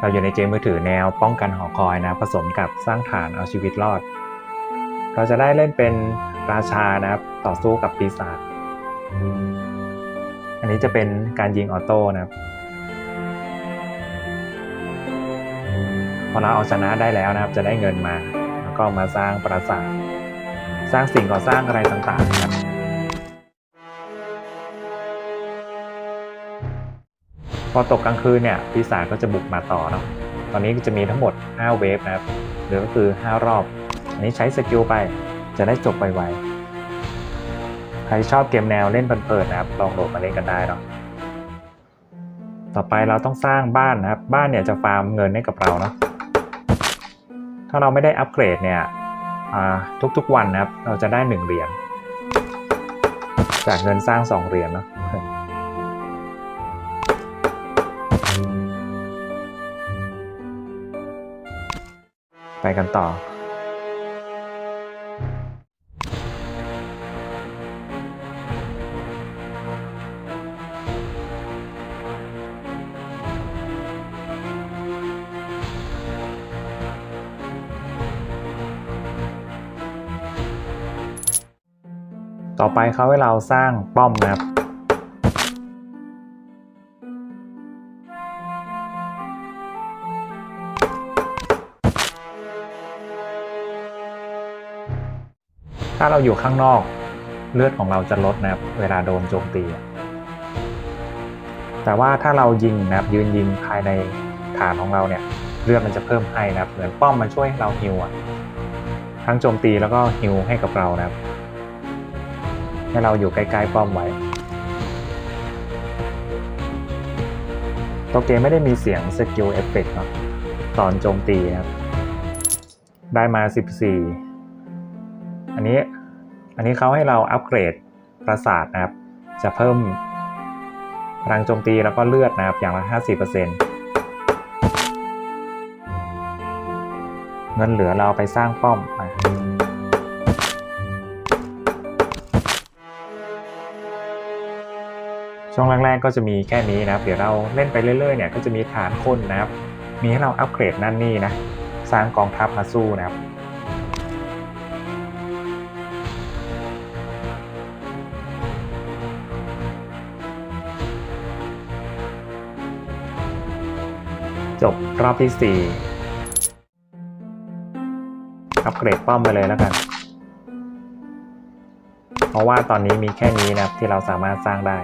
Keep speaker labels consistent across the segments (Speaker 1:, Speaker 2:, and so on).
Speaker 1: เราอยู่ในเกมมือถือแนวป้องกันหอคอยนะ ผสมกับสร้างฐานเอาชีวิตรอด เราจะได้เล่นเป็นราชานะครับต่อสู้กับปีศาจอันนี้จะเป็นการยิงออโต้นะครับพอเราเอาชนะได้แล้วนะครับ จะได้เงินมา แล้วก็มาสร้างปราสาท สร้างสิ่งก่อสร้างอะไรต่างๆนะครับ อตกกลางคืนเนี่ยปีศาจก็จะบุกมาต่อเนาะตอนนี้จะมีทั้งหมด 5 เวฟนะครับหรือก็คือ 5 รอบ อันนี้ใช้สกิลไปจะได้จบไวๆใครชอบเกมแนวเล่นเปิดๆนะครับลองโหลดมาเล่นกันได้เนาะต่อไปเราต้องสร้างบ้านนะครับ บ้านเนี่ยจะฟาร์มเงินให้กับเราเนาะถ้าเราไม่ได้อัปเกรดเนี่ยทุกๆวันนะครับ เราจะได้ 1 เหรียญจากเงินสร้าง 2 เหรียญเนาะ ไปกันต่อ ต่อไปเขาให้เราสร้างป้อมนะครับาเราอยู่ข้างนอกเลือดของเราจะลดนะครับเวลาโดนโจมตี แต่ว่าถ้าเรายิงนะครับยืนยิงภายในฐานของเราเนี่ยเลือดมันจะเพิ่มให้นะครับ เหมือนป้อมมันช่วยให้เราฮิวทั้งโจมตีแล้วก็ฮิวให้กับเรานะครับ ให้เราอยู่ใกล้ๆป้อมไว้ตัวเกมไม่ได้มีเสียงสกิลเอฟเฟกต์เนาะตอนโจมตีนะครับ ได้มา 14 อันนี้ อันนี้เขาให้เราอัปเกรดปราสาทนะครับ จะเพิ่มพลังโจมตีแล้วก็เลือดนะครับ อย่างละ 50%เงินเหลือเราไปสร้างป้อมมาช่วงแรกๆก็จะมีแค่นี้นะครับ เดี๋ยวเราเล่นไปเรื่อยๆเนี่ยก็จะมีฐานคนนะครับ มีให้เราอัปเกรดนั่นนี่นะ สร้างกองทัพมาสู้นะครับ บรอบที่ 4 อัปเกรดป้อมไปเลยแล้วกัน เพราะว่าตอนนี้มีแค่นี้นะครับที่เราสามารถสร้างได้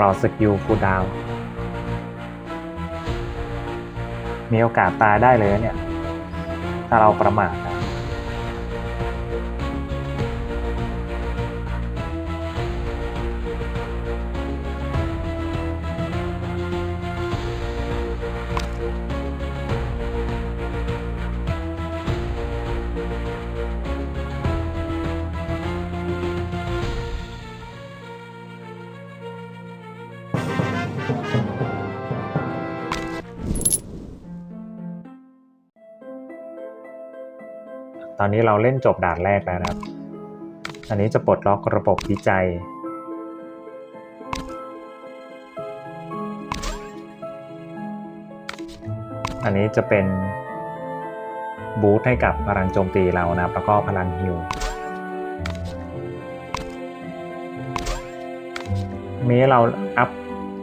Speaker 1: รอสกิลคูดาว มีโอกาสตายได้เลยเนี่ย ถ้าเราประมาทนะ ตอนนี้เราเล่นจบด่านแรกแล้วนะครับ อันนี้จะปลดล็อกระบบวิจัย อันนี้จะเป็นบูทให้กับพลังโจมตีเรานะครับ แล้วก็พลังฮิวนี้เราอัพ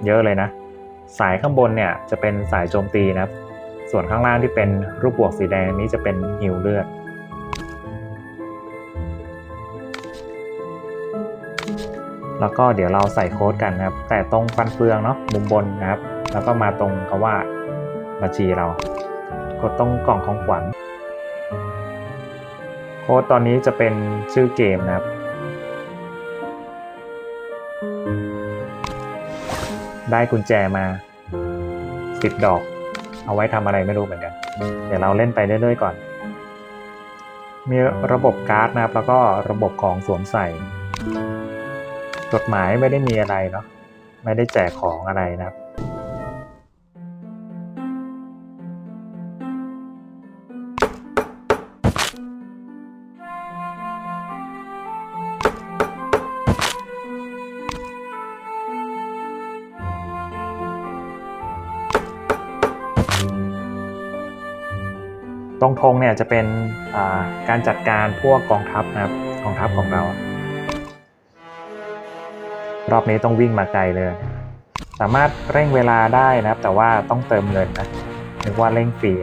Speaker 1: เยอะเลยนะ สายข้างบนเนี่ยจะเป็นสายโจมตีนะครับ ส่วนข้างล่างที่เป็นรูปบวกสีแดงนี้จะเป็นฮิวเลือด แล้วก็เดี๋ยวเราใส่โค้ดกันนะครับ แต่ตรงฟันเฟืองเนาะมุมบนนะครับ แล้วก็มาตรงคำว่าบัญชีเรา กดตรงกล่องของขวัญโค้ดตอนนี้จะเป็นชื่อเกมนะครับ ได้กุญแจมาสิบดอก เอาไว้ทำอะไรไม่รู้เหมือนกัน เดี๋ยวเราเล่นไปเรื่อยๆก่อน มีระบบการ์ดนะครับ แล้วก็ระบบของสวมใส่ จดหมายไม่ได้มีอะไรเนาะไม่ได้แจกของอะไรนะครับตรงธงเนี่ยจะเป็นการจัดการพวกกองทัพนะครับกองทัพของเรา รอบนี้ต้องวิ่งมาไกลเลย สามารถเร่งเวลาได้นะครับ แต่ว่าต้องเติมเงินนะนึกว่าเร่งฟรี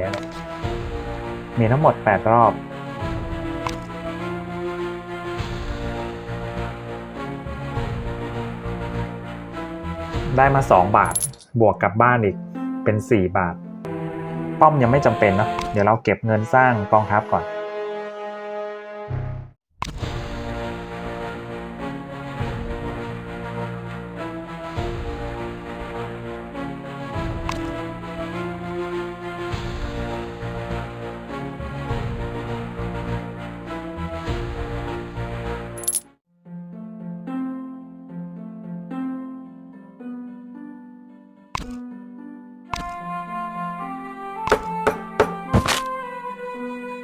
Speaker 1: มีทั้งหมด 8 รอบได้มา 2 บาท บวกกลับบ้านอีกเป็น 4 บาท ป้อมยังไม่จำเป็นเนาะเดี๋ยวเราเก็บเงินสร้างกองทัพก่อน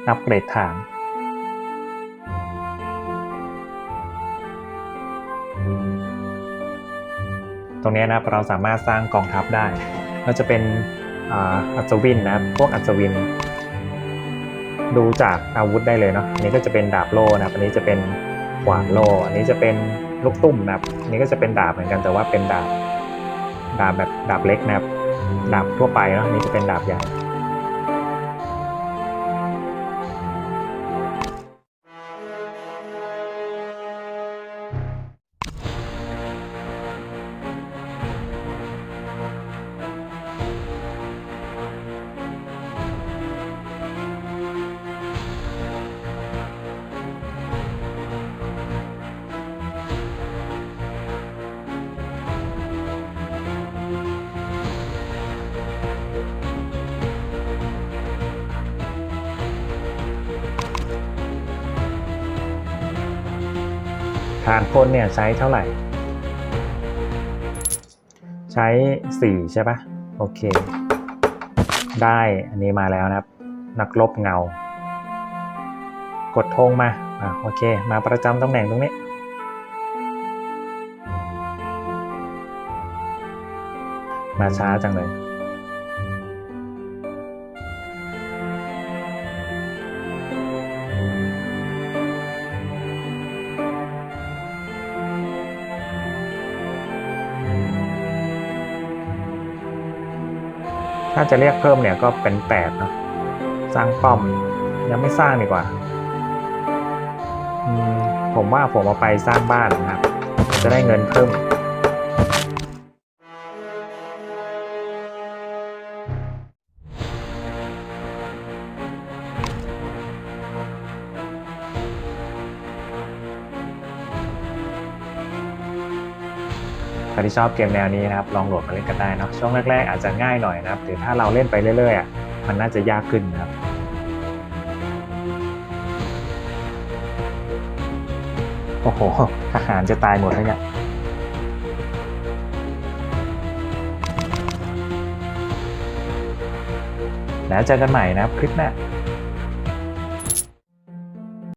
Speaker 1: อัปเกรดฐาน ตรงนี้นะครับเราสามารถสร้างกองทัพได้ ก็จะเป็นอัศวินนะพวกอัศวิน ดูจากอาวุธได้เลยเนาะอันนี้ก็จะเป็นดาบโล่นะครับอันนี้จะเป็นขวานโล่อันนี้จะเป็นลูกตุ้มนะครับอันนี้ก็จะเป็นดาบเหมือนกันแต่ว่าเป็นดาบดาบแบบดาบเล็กนะครับดาบทั่วไปเนาะอันนี้จะเป็นดาบใหญ่ ฐานพ่นเนี่ยใช้เท่าไหร่ ใช้4ใช่ปะโอเค ได้อันนี้มาแล้วนะครับ นักรบเงา กดธงมาอะโอเค มาประจำตำแหน่งตรงนี้มาช้าจังเลย ถ้าจะเรียกเพิ่มเนี่ยก็เป็นแปดนะสร้างป้อมยังไม่สร้างดีกว่าผมว่าผมเอาไปสร้างบ้านนะครับ จะได้เงินเพิ่ม รที่ชอบเกมแนวนี้นะครับลองโหลดมาเล่นกันได้นะช่วงแรกๆอาจจะง่ายหน่อยนะครับแต่ถ้าเราเล่นไปเรื่อยๆอะมันน่าจะยากขึ้นนะครับโอ้โหทหารจะตายหมดแล้วเนี่ยแล้วเจอกันใหม่นะครับคลิปหน้า